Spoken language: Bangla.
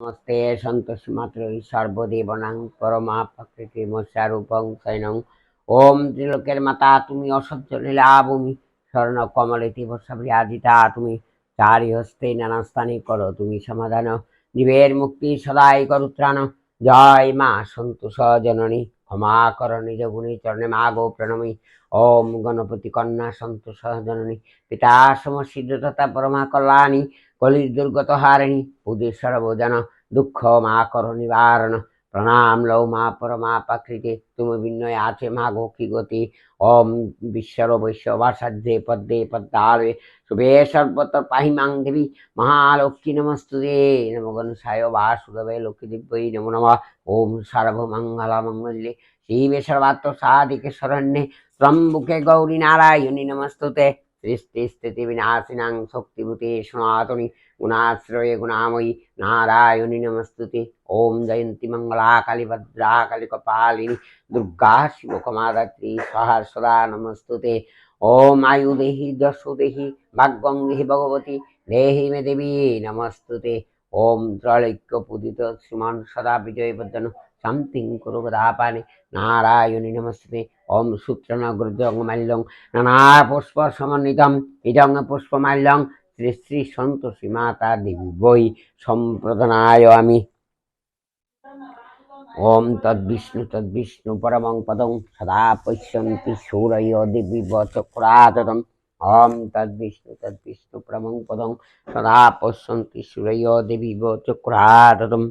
নমস্তে, সন্তোষ মাত্র, সর্বদেবনাং পরমা প্রকৃতি মশারূপং সৈনং ওম ত্রিলোকের মাতা, তুমি অসহ্য লীলা, ভূমি, স্বর্ণ কমলেতি বর্ষাভিয়াজিতা তুমি চারি হস্তে নানা স্থানে করো, তুমি সমাধান। জীবের মুক্তি সদাই করুত্রাণ জয় মা সন্তোষ জননী, ক্ষমা কর নিজ গুণী চরণে মা গো প্রণমী। ওম গণপতি কন্যা সন্তোষ জননী, পিতা সমসিদ্ধ তথা পরমা কল্যাণী। কলির দুর্গত হারিণী উদয় সর্বজন, দুঃখ, মা কর নিবারণ, প্রণাম, লৌ মা পরমা প্রাকৃতি তুমি বিনয় আছে মা গো কি গতি? ওম বিশ্বর বৈশ্য বাসাধ্যে পদ্মে পদ্মারে শুভে সর্বত পাহি মাং দেবী মহালক্ষ্মী নমস্তুতে, নম গণসায় বাসুদেবে লক্ষ্মী দিব্যই নমো নম। ওম সর্বমঙ্গল মঙ্গলে শিবে সর্বাত্ম সাধিকে শরণ্যে, ত্রম্বুকে গৌরী নারায়ণী নমস্তুতে। সৃষ্টি স্থিতি বিনাশিনাং শক্তিভূতে সনাতনী গুণাশ্রয়ে গুণাময়ী নারায়ণী নমস্তুতে ওম জয়ন্তী মঙ্গলা কালী ভদ্রা কালী কপালিনী দুর্গা শিবকমাদাত্রী সহা সদা নমস্তুতে ওম আয়ু দেহি যশো দেহি ভাগ্যং দেহি ভগবতী দেহি মে দেবী নমস্তুতে ওম ত্রৈক্য পূজিত শ্রীমান সদা বিজয় বর্ধন শান্তিং কুরু গদাপানে নারায়ণী নমস্তুতে ওম সূত্রনগ্রজং মাল্যং নানা পুষ্প সমন্বিতম ইদং পুষ্পমাল্যং শ্রী শ্রী সন্তোষী মাতা দেবী বই সম্প্রদানায় আমি। ওম তদ্বিষ্ণু তদ্বিষ্ণু পরমং পদং সদা পশ্যন্তি সূরয় দেবী চক্রাতম ওম তদ্বিষ্ণু তদ্বিষ্ণু পরমং পদং সদা পশ্যন্তি সূরয় দেবী চক্রাতম